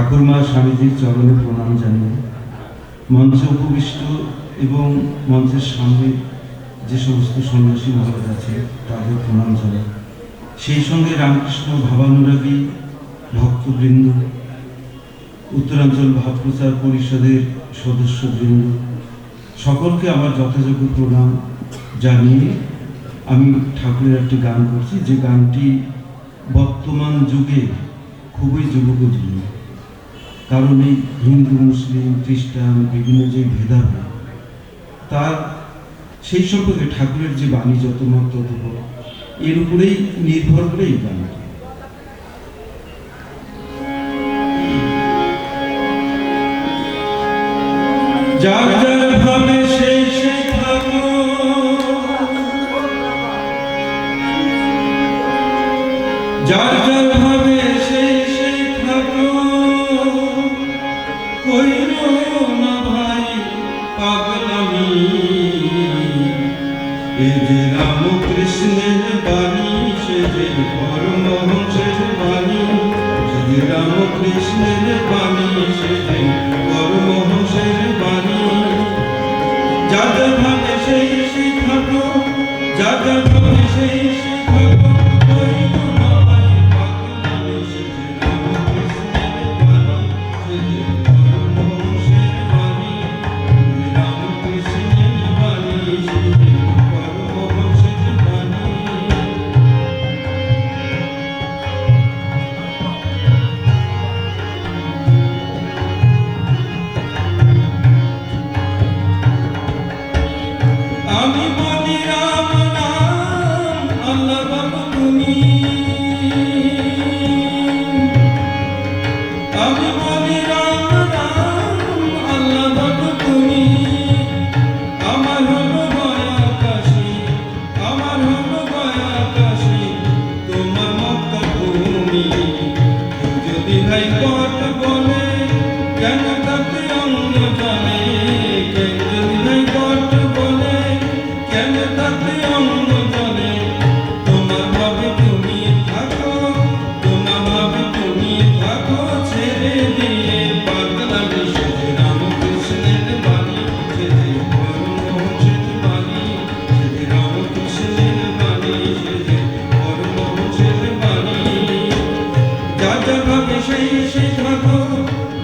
ঠাকুরমা স্বামীজির চরণে প্রণাম জানিয়ে মঞ্চে উপবিষ্ট এবং মঞ্চের সামনে যে সমস্ত সন্ন্যাসী মহারাজ আছে, তাদের প্রণাম জানাই সেই সঙ্গে রামকৃষ্ণ ভাবানুরাগী ভক্তবৃন্দ, উত্তরাঞ্চল ভাব প্রচার পরিষদের সদস্যবৃন্দ, সকলকে আমার যথাযোগ্য প্রণাম জানিয়ে আমি ঠাকুরের একটি গান করছি। যে গানটি বর্তমান যুগে খুবই যুগোপযোগী। কারণ এই হিন্দু, মুসলিম, খ্রিস্টান, বিভিন্ন যে ভেদাভেদ, তার সেই সম্পর্কে ঠাকুরের যে বাণী যত মত তত এর উপরেই নির্ভর করে এই যে রাম কৃষ্ণের বাণী সে যে পরমহংসের বাণী। যে রাম কৃষ্ণের বাণী সে যে পরমহংসের বাণী। যা যা ভাবে সেই সেই থাকো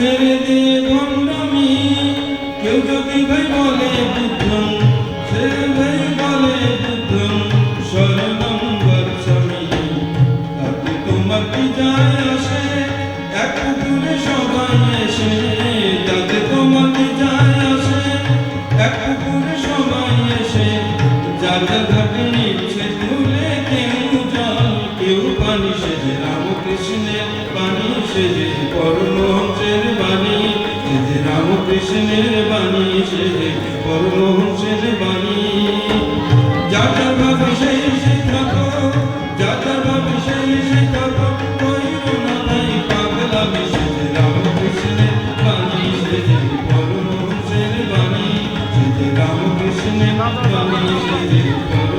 ছেড়ে দে ভণ্ডামি। কেউ যদি ভাই বলে বুদ্ধম সে হোসেনের বাণী সে পরম হোসেন বাণী। যা যা ভাবে সেই সে থাকো, যা যা ভাবে সেই সে থাকো রামকৃষ্ণ বাণী সে বাণী।